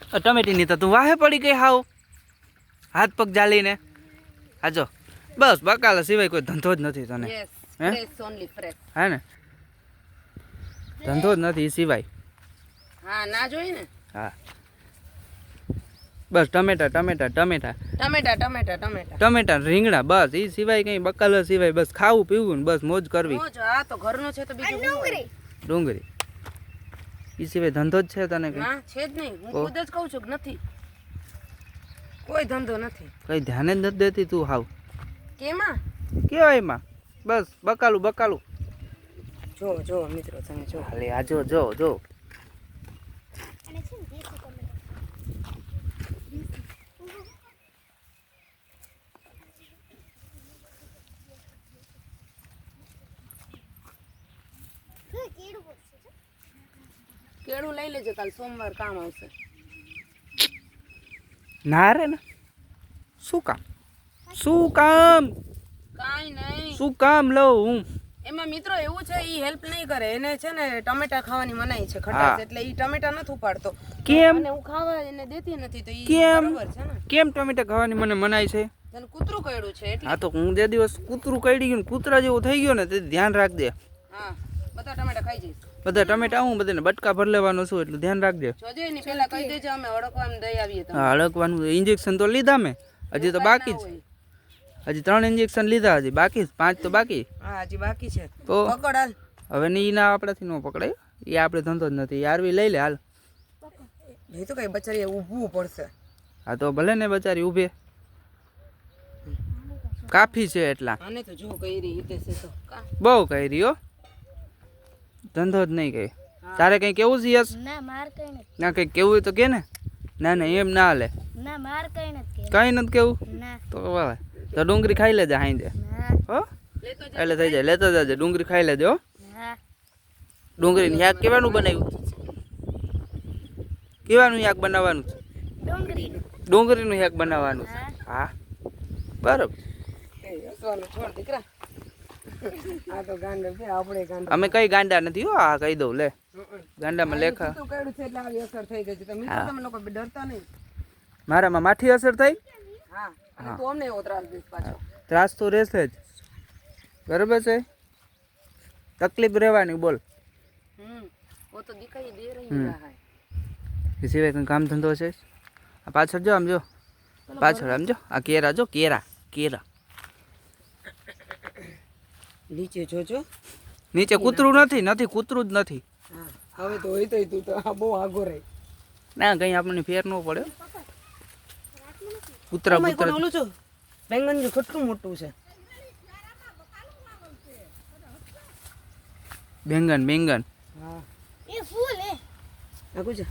ટમેટીની તો તું વાહે પડી ગઈ હાવ. હાથ પગ જાલીને હાજો બસ બકાલા સિવાય કોઈ ધંધો જ નથી તને. હે? ફ્રેશ ઓનલી ફ્રેશ હે ને? ધંધો જ નથી એ સિવાય. હા ના જોઈ ને? હા. બસ ટમેટા ટમેટા ટમેટા. ટમેટા ટમેટા ટમેટા. ટમેટા રીંગણા બસ એ સિવાય કંઈ બકાલા સિવાય બસ ખાવું પીવું ને બસ મોજ કરવી. મોજ? આ તો ઘરનું છે તો બીજું ડુંગળી. ડુંગળી. એ સિવાય ધંધો જ છે તને કઈ? ના છે જ નહીં. હું ખુદ જ કહું છું કે નથી. કોઈ ધંધો નથી. કંઈ ધ્યાન જ નથી દેતી તું હાવ. કેમાં? કેવાય એમાં? બસ બકાલું બકાલું. જો જો મિત્રો તમે જો. હાલે આ જો જો જો. કેળું લઈ લેજો કાલ સોમવાર કામ આવશે. ના રે ને. શું કામ? શું કામ? કાઈ નહીં. શું કામ લઉં હું? એમાં મિત્રો એવું છે ઈ હેલ્પ નહીં કરે. એને છે ને ટમેટા ખાવાની મનાઈ છે. ખટાશ એટલે ઈ ટમેટા નથી ઉપાડતો. કેમ? અને હું ખાવા એને દેતી નથી તો ઈ કેમ? છે ને. કેમ ટમેટા ખાવાની મને મનાય છે? તને કૂતરું કયડું છે એટલે હા તો હું જે દિવસ કૂતરું કયડી ગયું ને કૂતરા જેવું થઈ ગયો ને તે ધ્યાન રાખજે. હા. બધા ટમેટા ખાઈ જઈશ. બધા ટમેટા હું બધાને બટકા ભર લેવાનો છું એટલે ધ્યાન રાખજે. જોજે એની પહેલા કહી દેજો અમે હળકવાનું દઈ આવીએ તમને. હા હળકવાનું. ઇન્જેક્શન તો લીધા મેં. હજી તો બાકી જ હજી ત્રણ ઇન્જેક્શન લીધા હજી. બાકી પાંચ તો બાકી. હા હજી બાકી છે. તો? પકડ હવે ની ના આપણાથી ન પકડાય. એ આપણે ધંધો જ નથી. આરવી લઈ લે હાલ. એ તો કઈ બચારી ઊભવું પડશે. હા તો ભલે ને બચારી ઊભે. કાફી છે એટલા. આને તો જો કઈ રીતે છે તો. બહુ કહી રહ્યો ધંધો જ નહીં કઈ તારે કંઈ કેવું છે યસ ના માર કઈ નથી. ના કેવું તો કે ને. ના ના એમ ના હાલે. ના માર કઈ નથી કંઈ નથી કેવું? ના. તો વાહ. તો ડુંગળી ખાઈ લેજે હાઈ ના. હો? એટલે થઈ જાય લેતો જજે. ડુંગળી ખાઈ લેજે હો. ડુંગળી ડુંગળીનું શાક કેવાનું બનાવ્યું? કેવાનું યાક બનાવવાનું છે? ડુંગળી ડુંગળીનું યાક બનાવવાનું છે? હા. બરાબર. છોડ દીકરા. આ તો ગાંડા છે આપણે ગાંડા અમે કઈ ગાંડા નથી હો આ કહી દઉં લે. ગાંડામાં લેખા. તો કેડું છે એટલે આવી અસર થઈ ગઈ છે. તમે તમે લોકો ડરતા નહીં? મારામાં માઠી અસર થઈ? હા તો અમને એવો ત્રાસ દેશ પાછો. ત્રાસ તો રહેશે જ. બરોબર છે? તકલીફ રહેવાની બોલ. હમ ઓ તો દિખાઈ દે રહી હે એ સિવાય કંઈ કામ ધંધો છે? પાછળ જો આમ જો. પાછળ આમ જો. આ કેરા જો કેરા કેરા. નીચે જોજો. નીચે કૂતરું નથી નથી કૂતરું જ નથી. હવે તો હોય તો તું તો આ બહુ આગો રહી. ના કઈ આપણને ફેર ન પડે. કૂતરા કૂતરા ઓલું છો? બેંગન જો કેટલું મોટું છે. બેંગન બેંગન. હા. એ ફૂલ એ. આગું છે?